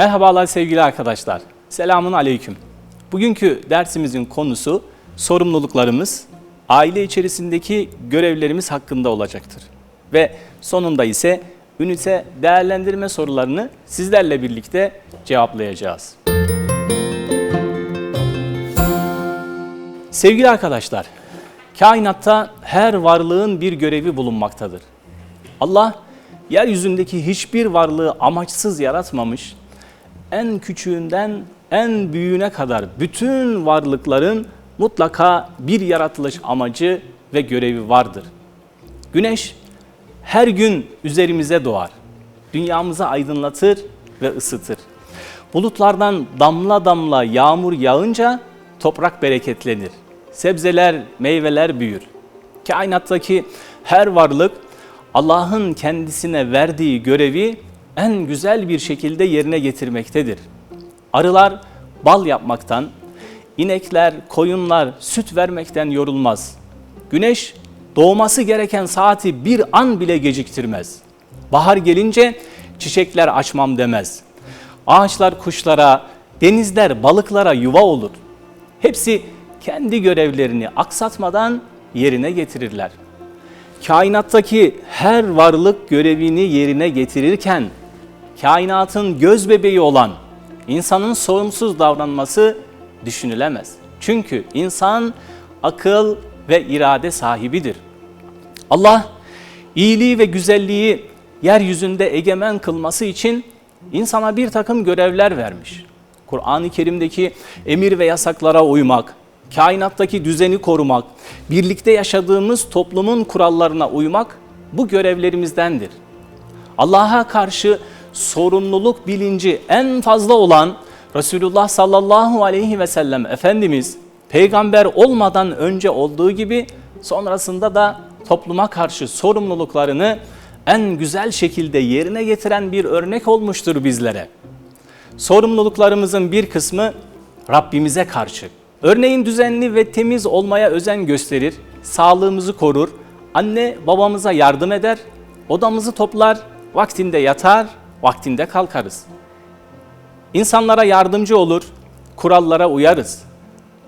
Merhabalar sevgili arkadaşlar. Selamun aleyküm. Bugünkü dersimizin konusu sorumluluklarımız, aile içerisindeki görevlerimiz hakkında olacaktır. Ve sonunda ise ünite değerlendirme sorularını sizlerle birlikte cevaplayacağız. Sevgili arkadaşlar, kainatta her varlığın bir görevi bulunmaktadır. Allah yeryüzündeki hiçbir varlığı amaçsız yaratmamış, en küçüğünden en büyüğüne kadar bütün varlıkların mutlaka bir yaratılış amacı ve görevi vardır. Güneş her gün üzerimize doğar. Dünyamızı aydınlatır ve ısıtır. Bulutlardan damla damla yağmur yağınca toprak bereketlenir. Sebzeler, meyveler büyür. Kainattaki her varlık Allah'ın kendisine verdiği görevi en güzel bir şekilde yerine getirmektedir. Arılar bal yapmaktan, inekler, koyunlar süt vermekten yorulmaz. Güneş doğması gereken saati bir an bile geciktirmez. Bahar gelince çiçekler açmam demez. Ağaçlar kuşlara, denizler balıklara yuva olur. Hepsi kendi görevlerini aksatmadan yerine getirirler. Kainattaki her varlık görevini yerine getirirken kainatın göz bebeği olan insanın sorumsuz davranması düşünülemez. Çünkü insan akıl ve irade sahibidir. Allah iyiliği ve güzelliği yeryüzünde egemen kılması için insana bir takım görevler vermiş. Kur'an-ı Kerim'deki emir ve yasaklara uymak, kainattaki düzeni korumak, birlikte yaşadığımız toplumun kurallarına uymak bu görevlerimizdendir. Allah'a karşı sorumluluk bilinci en fazla olan Resulullah sallallahu aleyhi ve sellem Efendimiz peygamber olmadan önce olduğu gibi sonrasında da topluma karşı sorumluluklarını en güzel şekilde yerine getiren bir örnek olmuştur bizlere. Sorumluluklarımızın bir kısmı Rabbimize karşı. Örneğin düzenli ve temiz olmaya özen gösterir, sağlığımızı korur, anne babamıza yardım eder, odamızı toplar, vaktinde yatar, vaktinde kalkarız. İnsanlara yardımcı olur, kurallara uyarız.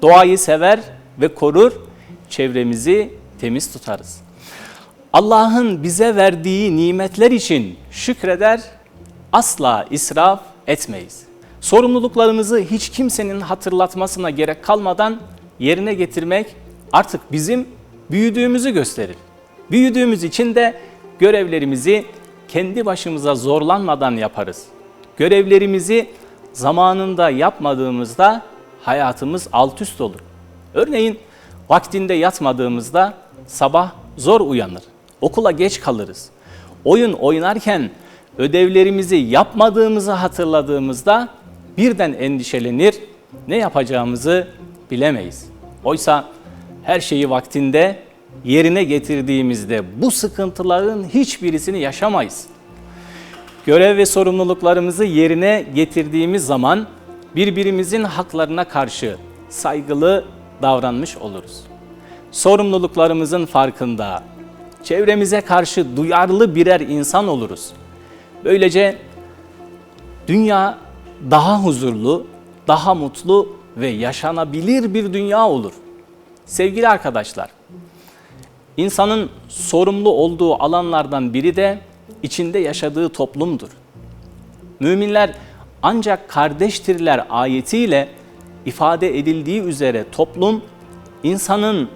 Doğayı sever ve korur, çevremizi temiz tutarız. Allah'ın bize verdiği nimetler için şükreder, asla israf etmeyiz. Sorumluluklarımızı hiç kimsenin hatırlatmasına gerek kalmadan yerine getirmek artık bizim büyüdüğümüzü gösterir. Büyüdüğümüz için de görevlerimizi kendi başımıza zorlanmadan yaparız. Görevlerimizi zamanında yapmadığımızda hayatımız alt üst olur. Örneğin vaktinde yatmadığımızda sabah zor uyanır. Okula geç kalırız. Oyun oynarken ödevlerimizi yapmadığımızı hatırladığımızda birden endişelenir, ne yapacağımızı bilemeyiz. Oysa her şeyi vaktinde yerine getirdiğimizde bu sıkıntıların hiçbirisini yaşamayız. Görev ve sorumluluklarımızı yerine getirdiğimiz zaman birbirimizin haklarına karşı saygılı davranmış oluruz. Sorumluluklarımızın farkında, çevremize karşı duyarlı birer insan oluruz. Böylece dünya daha huzurlu, daha mutlu ve yaşanabilir bir dünya olur. Sevgili arkadaşlar, insanın sorumlu olduğu alanlardan biri de içinde yaşadığı toplumdur. Müminler ancak kardeştirler ayetiyle ifade edildiği üzere toplum insanın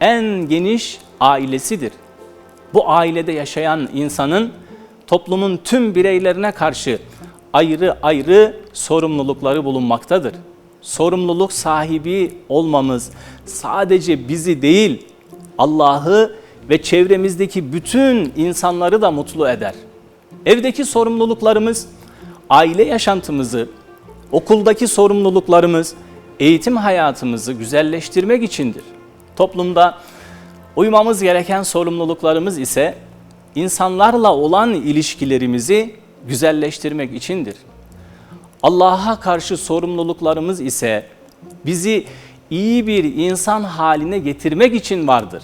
en geniş ailesidir. Bu ailede yaşayan insanın toplumun tüm bireylerine karşı ayrı ayrı sorumlulukları bulunmaktadır. Sorumluluk sahibi olmamız sadece bizi değil, Allah'ı ve çevremizdeki bütün insanları da mutlu eder. Evdeki sorumluluklarımız aile yaşantımızı, okuldaki sorumluluklarımız eğitim hayatımızı güzelleştirmek içindir. Toplumda uymamız gereken sorumluluklarımız ise insanlarla olan ilişkilerimizi güzelleştirmek içindir. Allah'a karşı sorumluluklarımız ise bizi iyi bir insan haline getirmek için vardır.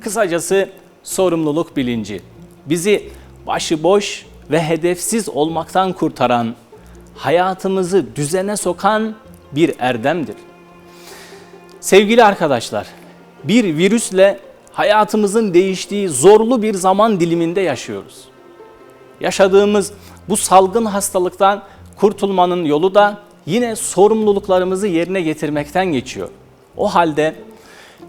Kısacası sorumluluk bilinci bizi başıboş ve hedefsiz olmaktan kurtaran, hayatımızı düzene sokan bir erdemdir. Sevgili arkadaşlar, bir virüsle hayatımızın değiştiği zorlu bir zaman diliminde yaşıyoruz. Yaşadığımız bu salgın hastalıktan kurtulmanın yolu da yine sorumluluklarımızı yerine getirmekten geçiyor. O halde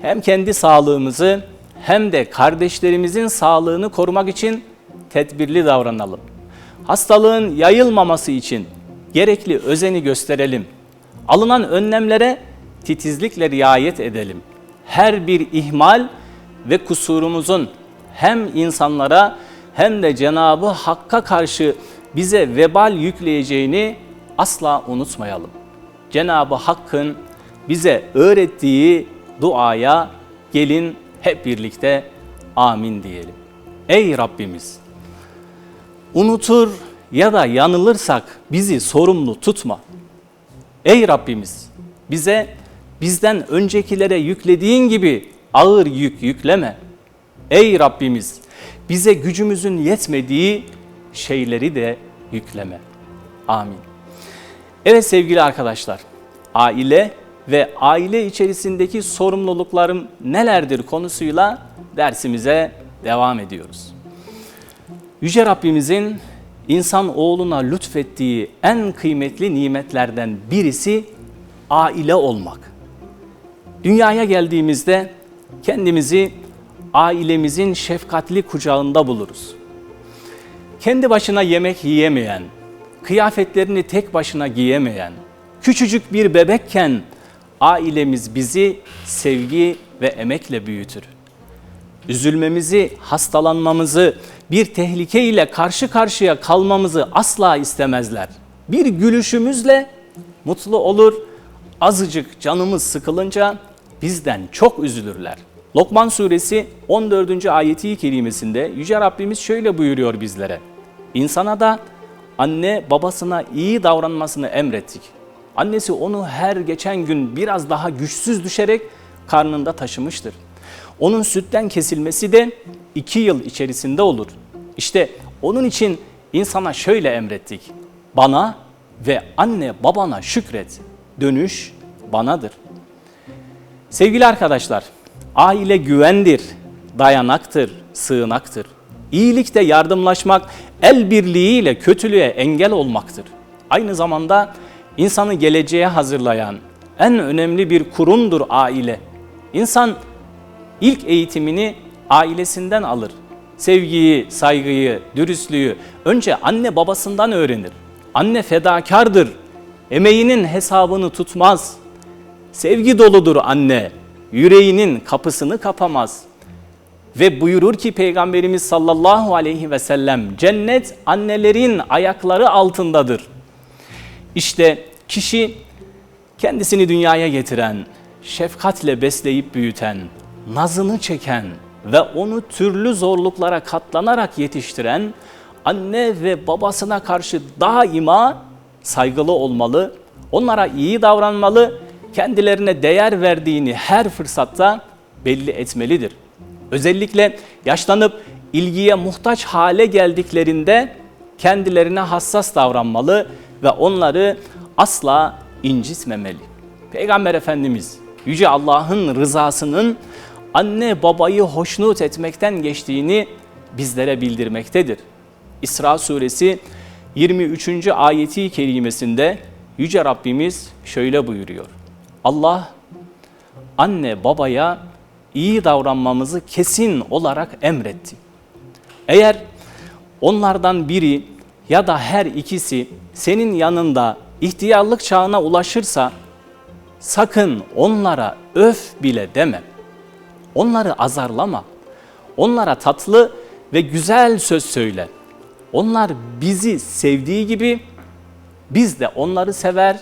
hem kendi sağlığımızı hem de kardeşlerimizin sağlığını korumak için tedbirli davranalım. Hastalığın yayılmaması için gerekli özeni gösterelim. Alınan önlemlere titizlikle riayet edelim. Her bir ihmal ve kusurumuzun hem insanlara hem de Cenabı Hakk'a karşı bize vebal yükleyeceğini asla unutmayalım. Cenabı Hakk'ın bize öğrettiği duaya gelin hep birlikte amin diyelim. Ey Rabbimiz! Unutur ya da yanılırsak bizi sorumlu tutma. Ey Rabbimiz! Bize bizden öncekilere yüklediğin gibi ağır yük yükleme. Ey Rabbimiz! Bize gücümüzün yetmediği şeyleri de yükleme. Amin. Evet sevgili arkadaşlar, aile ve aile içerisindeki sorumluluklarım nelerdir konusuyla dersimize devam ediyoruz. Yüce Rabbimizin insan oğluna lütfettiği en kıymetli nimetlerden birisi aile olmak. Dünyaya geldiğimizde kendimizi ailemizin şefkatli kucağında buluruz. Kendi başına yemek yiyemeyen, kıyafetlerini tek başına giyemeyen, küçücük bir bebekken ailemiz bizi sevgi ve emekle büyütür. Üzülmemizi, hastalanmamızı, bir tehlike ile karşı karşıya kalmamızı asla istemezler. Bir gülüşümüzle mutlu olur, azıcık canımız sıkılınca bizden çok üzülürler. Lokman suresi 14. ayeti kerimesinde Yüce Rabbimiz şöyle buyuruyor bizlere. İnsana da anne babasına iyi davranmasını emrettik. Annesi onu her geçen gün biraz daha güçsüz düşerek karnında taşımıştır. Onun sütten kesilmesi de iki yıl içerisinde olur. İşte onun için insana şöyle emrettik. Bana ve anne babana şükret. Dönüş banadır. Sevgili arkadaşlar, aile güvendir, dayanaktır, sığınaktır. İyilikte yardımlaşmak, el birliğiyle kötülüğe engel olmaktır. Aynı zamanda insanı geleceğe hazırlayan en önemli bir kurumdur aile. İnsan ilk eğitimini ailesinden alır. Sevgiyi, saygıyı, dürüstlüğü önce anne babasından öğrenir. Anne fedakardır. Emeğinin hesabını tutmaz. Sevgi doludur anne. Yüreğinin kapısını kapamaz. Ve buyurur ki Peygamberimiz sallallahu aleyhi ve sellem cennet annelerin ayakları altındadır. İşte kişi kendisini dünyaya getiren, şefkatle besleyip büyüten, nazını çeken ve onu türlü zorluklara katlanarak yetiştiren anne ve babasına karşı daima saygılı olmalı, onlara iyi davranmalı, kendilerine değer verdiğini her fırsatta belli etmelidir. Özellikle yaşlanıp ilgiye muhtaç hale geldiklerinde kendilerine hassas davranmalı ve onları asla incitmemeli. Peygamber Efendimiz Yüce Allah'ın rızasının anne babayı hoşnut etmekten geçtiğini bizlere bildirmektedir. İsra suresi 23. ayeti kerimesinde Yüce Rabbimiz şöyle buyuruyor. Allah anne babaya iyi davranmamızı kesin olarak emretti. Eğer onlardan biri ya da her ikisi senin yanında ihtiyarlık çağına ulaşırsa sakın onlara öf bile deme. Onları azarlama. Onlara tatlı ve güzel söz söyle. Onlar bizi sevdiği gibi biz de onları sever,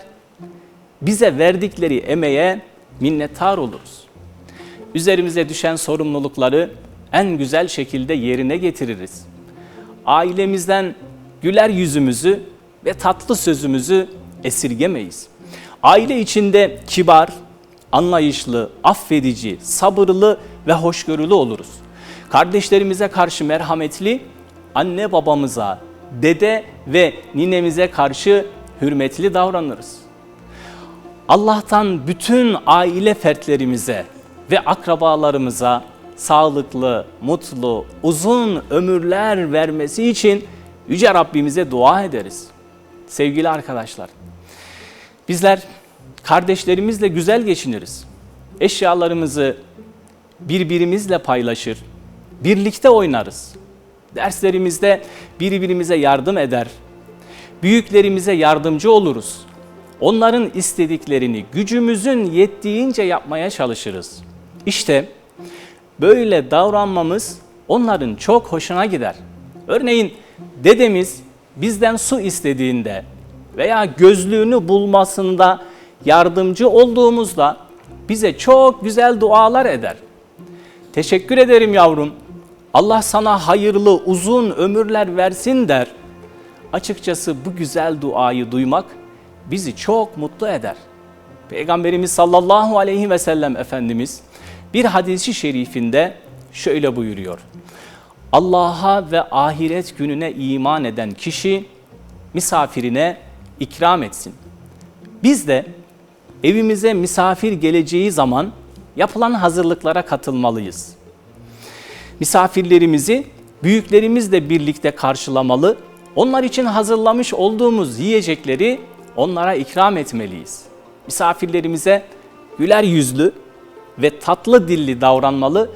bize verdikleri emeğe minnettar oluruz. Üzerimize düşen sorumlulukları en güzel şekilde yerine getiririz. ailemizden güler yüzümüzü ve tatlı sözümüzü esirgemeyiz. Aile içinde kibar, anlayışlı, affedici, sabırlı ve hoşgörülü oluruz. Kardeşlerimize karşı merhametli, anne babamıza, dede ve ninemize karşı hürmetli davranırız. Allah'tan bütün aile fertlerimize ve akrabalarımıza sağlıklı, mutlu, uzun ömürler vermesi için Yüce Rabbimize dua ederiz. Sevgili arkadaşlar, bizler kardeşlerimizle güzel geçiniriz. Eşyalarımızı birbirimizle paylaşır, birlikte oynarız. Derslerimizde birbirimize yardım eder, büyüklerimize yardımcı oluruz. Onların istediklerini gücümüzün yettiğince yapmaya çalışırız. İşte böyle davranmamız onların çok hoşuna gider. Örneğin dedemiz bizden su istediğinde veya gözlüğünü bulmasında yardımcı olduğumuzda bize çok güzel dualar eder. Teşekkür ederim yavrum. Allah sana hayırlı uzun ömürler versin der. Açıkçası bu güzel duayı duymak bizi çok mutlu eder. Peygamberimiz sallallahu aleyhi ve sellem Efendimiz bir hadisi şerifinde şöyle buyuruyor. Allah'a ve ahiret gününe iman eden kişi misafirine ikram etsin. Biz de evimize misafir geleceği zaman yapılan hazırlıklara katılmalıyız. Misafirlerimizi büyüklerimizle birlikte karşılamalı, onlar için hazırlamış olduğumuz yiyecekleri onlara ikram etmeliyiz. Misafirlerimize güler yüzlü ve tatlı dilli davranmalı,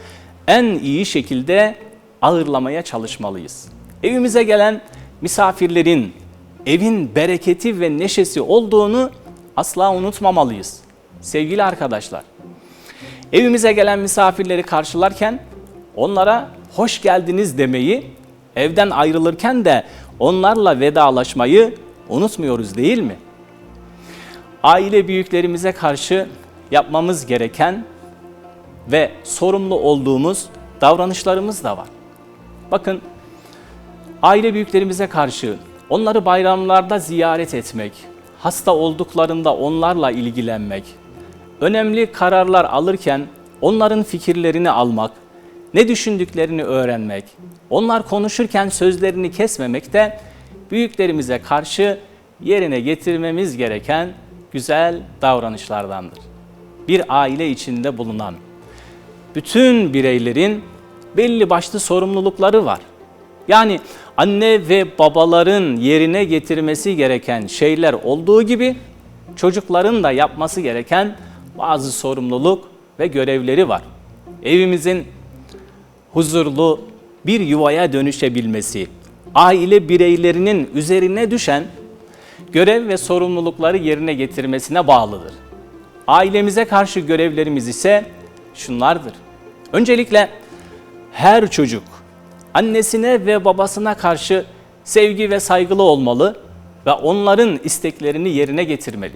en iyi şekilde ağırlamaya çalışmalıyız. Evimize gelen misafirlerin evin bereketi ve neşesi olduğunu asla unutmamalıyız. Sevgili arkadaşlar, evimize gelen misafirleri karşılarken onlara hoş geldiniz demeyi, evden ayrılırken de onlarla vedalaşmayı unutmuyoruz değil mi? Aile büyüklerimize karşı yapmamız gereken ve sorumlu olduğumuz davranışlarımız da var. Bakın aile büyüklerimize karşı onları bayramlarda ziyaret etmek, hasta olduklarında onlarla ilgilenmek, önemli kararlar alırken onların fikirlerini almak, ne düşündüklerini öğrenmek, onlar konuşurken sözlerini kesmemek de büyüklerimize karşı yerine getirmemiz gereken güzel davranışlardandır. Bir aile içinde bulunan bütün bireylerin belli başlı sorumlulukları var. Yani anne ve babaların yerine getirmesi gereken şeyler olduğu gibi çocukların da yapması gereken bazı sorumluluk ve görevleri var. Evimizin huzurlu bir yuvaya dönüşebilmesi, aile bireylerinin üzerine düşen görev ve sorumlulukları yerine getirmesine bağlıdır. Ailemize karşı görevlerimiz ise şunlardır. Öncelikle her çocuk annesine ve babasına karşı sevgi ve saygılı olmalı ve onların isteklerini yerine getirmeli.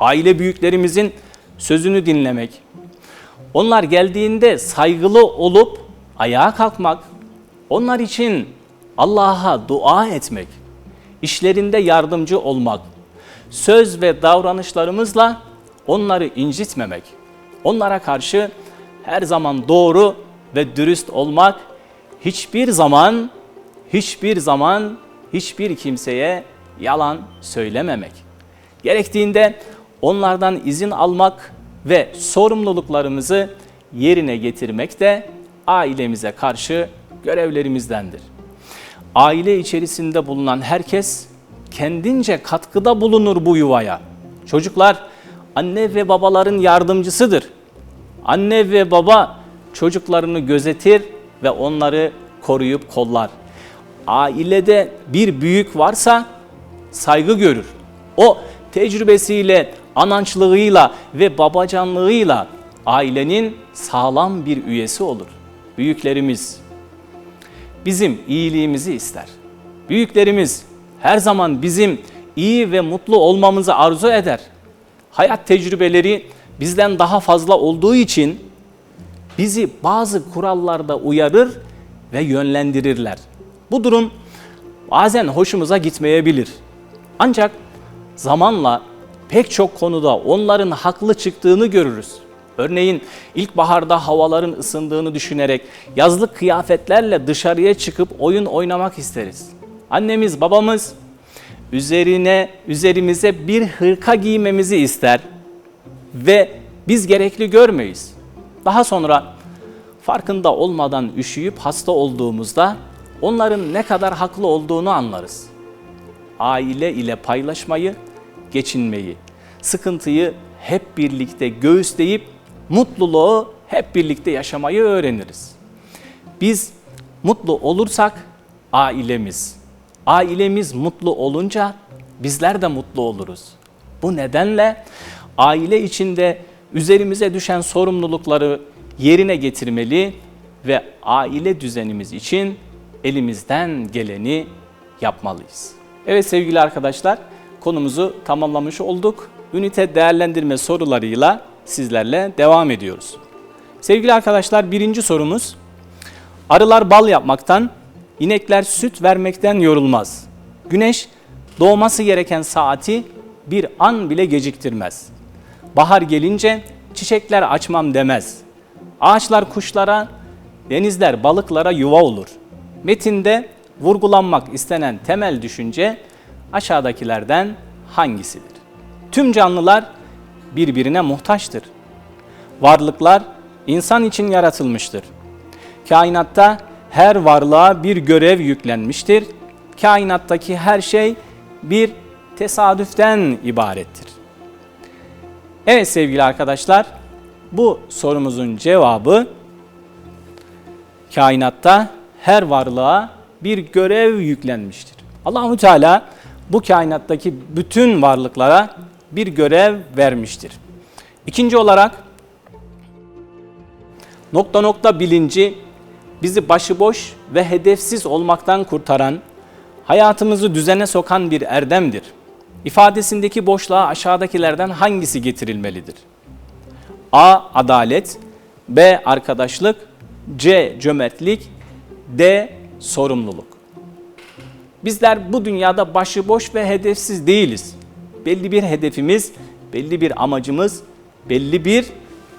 Aile büyüklerimizin sözünü dinlemek, onlar geldiğinde saygılı olup ayağa kalkmak, onlar için Allah'a dua etmek, işlerinde yardımcı olmak, söz ve davranışlarımızla onları incitmemek, onlara karşı her zaman doğru ve dürüst olmak, hiçbir zaman, hiçbir zaman, hiçbir kimseye yalan söylememek. Gerektiğinde onlardan izin almak ve sorumluluklarımızı yerine getirmek de ailemize karşı görevlerimizdendir. Aile içerisinde bulunan herkes kendince katkıda bulunur bu yuvaya. Çocuklar anne ve babaların yardımcısıdır. Anne ve baba çocuklarını gözetir ve onları koruyup kollar. Ailede bir büyük varsa saygı görür. O tecrübesiyle, anançlığıyla ve babacanlığıyla ailenin sağlam bir üyesi olur. Büyüklerimiz bizim iyiliğimizi ister. Büyüklerimiz her zaman bizim iyi ve mutlu olmamızı arzu eder. Hayat tecrübeleri bizden daha fazla olduğu için bizi bazı kurallarda uyarır ve yönlendirirler. Bu durum bazen hoşumuza gitmeyebilir. Ancak zamanla pek çok konuda onların haklı çıktığını görürüz. Örneğin ilkbaharda havaların ısındığını düşünerek yazlık kıyafetlerle dışarıya çıkıp oyun oynamak isteriz. Annemiz, babamız üzerine üzerimize bir hırka giymemizi ister ve biz gerekli görmeyiz. Daha sonra farkında olmadan üşüyüp hasta olduğumuzda onların ne kadar haklı olduğunu anlarız. Aile ile paylaşmayı, geçinmeyi, sıkıntıyı hep birlikte göğüsleyip mutluluğu hep birlikte yaşamayı öğreniriz. Biz mutlu olursak ailemiz, ailemiz mutlu olunca bizler de mutlu oluruz. Bu nedenle aile içinde üzerimize düşen sorumlulukları yerine getirmeli ve aile düzenimiz için elimizden geleni yapmalıyız. Evet sevgili arkadaşlar, konumuzu tamamlamış olduk. Ünite değerlendirme sorularıyla sizlerle devam ediyoruz. Sevgili arkadaşlar, birinci sorumuz Arılar bal yapmaktan, inekler süt vermekten yorulmaz. Güneş doğması gereken saati bir an bile geciktirmez. Bahar gelince çiçekler açmam demez. Ağaçlar kuşlara, denizler balıklara yuva olur. Metinde vurgulanmak istenen temel düşünce aşağıdakilerden hangisidir? Tüm canlılar birbirine muhtaçtır. Varlıklar insan için yaratılmıştır. Kainatta her varlığa bir görev yüklenmiştir. Kainattaki her şey bir tesadüften ibarettir. Evet sevgili arkadaşlar, bu sorumuzun cevabı kainatta her varlığa bir görev yüklenmiştir. Allahu Teala bu kainattaki bütün varlıklara bir görev vermiştir. İkinci olarak nokta nokta bilinci bizi başıboş ve hedefsiz olmaktan kurtaran, hayatımızı düzene sokan bir erdemdir. İfadesindeki boşluğa aşağıdakilerden hangisi getirilmelidir? A. Adalet B. Arkadaşlık C. Cömertlik D. Sorumluluk Bizler bu dünyada başıboş ve hedefsiz değiliz. Belli bir hedefimiz, belli bir amacımız, belli bir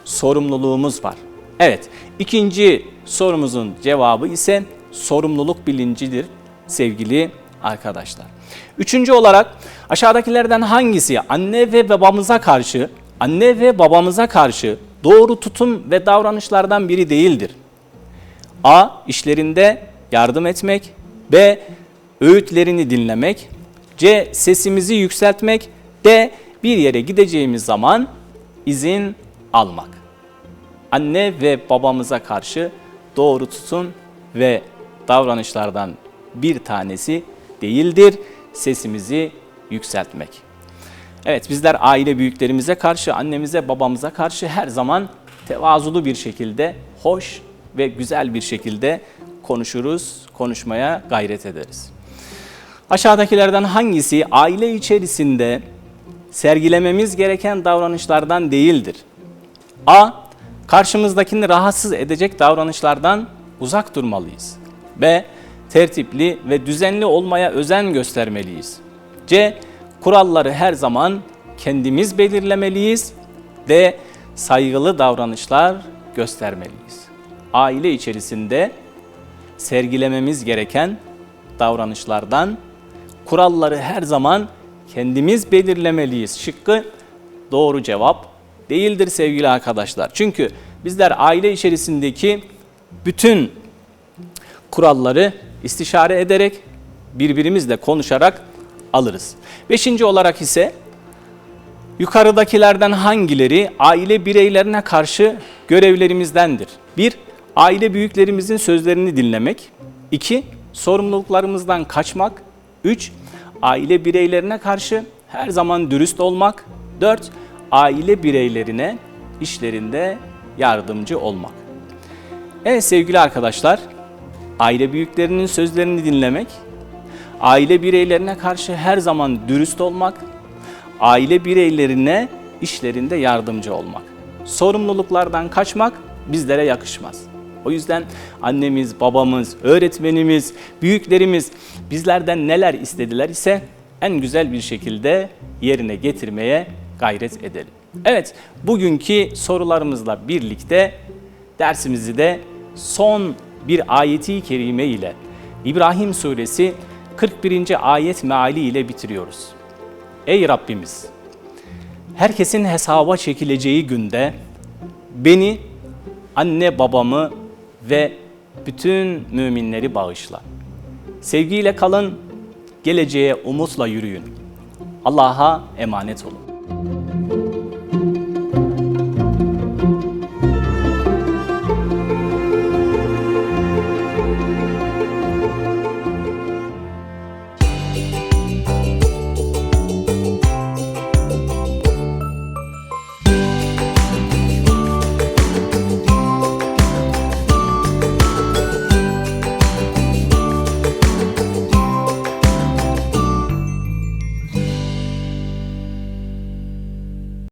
sorumluluğumuz var. Evet, ikinci sorumuzun cevabı ise sorumluluk bilincidir sevgili arkadaşlar. Üçüncü olarak aşağıdakilerden hangisi anne ve babamıza karşı, anne ve babamıza karşı doğru tutum ve davranışlardan biri değildir? A. işlerinde yardım etmek. B. Öğütlerini dinlemek. C. Sesimizi yükseltmek. D. Bir yere gideceğimiz zaman izin almak. Anne ve babamıza karşı doğru tutum ve davranışlardan bir tanesi değildir. Sesimizi yükseltmek. Evet bizler aile büyüklerimize karşı, annemize, babamıza karşı her zaman tevazulu bir şekilde, hoş ve güzel bir şekilde konuşuruz, konuşmaya gayret ederiz. Aşağıdakilerden hangisi aile içerisinde sergilememiz gereken davranışlardan değildir? A. Karşımızdakini rahatsız edecek davranışlardan uzak durmalıyız. B. Tertipli ve düzenli olmaya özen göstermeliyiz. C. Kuralları her zaman kendimiz belirlemeliyiz. D. Saygılı davranışlar göstermeliyiz. Aile içerisinde sergilememiz gereken davranışlardan kuralları her zaman kendimiz belirlemeliyiz. Şıkkı doğru cevap değildir sevgili arkadaşlar. Çünkü bizler aile içerisindeki bütün kuralları istişare ederek birbirimizle konuşarak alırız. Beşinci olarak ise yukarıdakilerden hangileri aile bireylerine karşı görevlerimizdendir? Bir, aile büyüklerimizin sözlerini dinlemek. İki, sorumluluklarımızdan kaçmak. Üç, aile bireylerine karşı her zaman dürüst olmak. Dört, aile bireylerine işlerinde yardımcı olmak. Evet sevgili arkadaşlar, aile büyüklerinin sözlerini dinlemek, aile bireylerine karşı her zaman dürüst olmak, aile bireylerine işlerinde yardımcı olmak. Sorumluluklardan kaçmak bizlere yakışmaz. O yüzden annemiz, babamız, öğretmenimiz, büyüklerimiz bizlerden neler istediler ise en güzel bir şekilde yerine getirmeye gayret edelim. Evet, bugünkü sorularımızla birlikte dersimizi de son bir ayeti kerime ile İbrahim suresi 41. ayet meali ile bitiriyoruz. Ey Rabbimiz! Herkesin hesaba çekileceği günde beni, anne babamı ve bütün müminleri bağışla. Sevgiyle kalın, geleceğe umutla yürüyün. Allah'a emanet olun.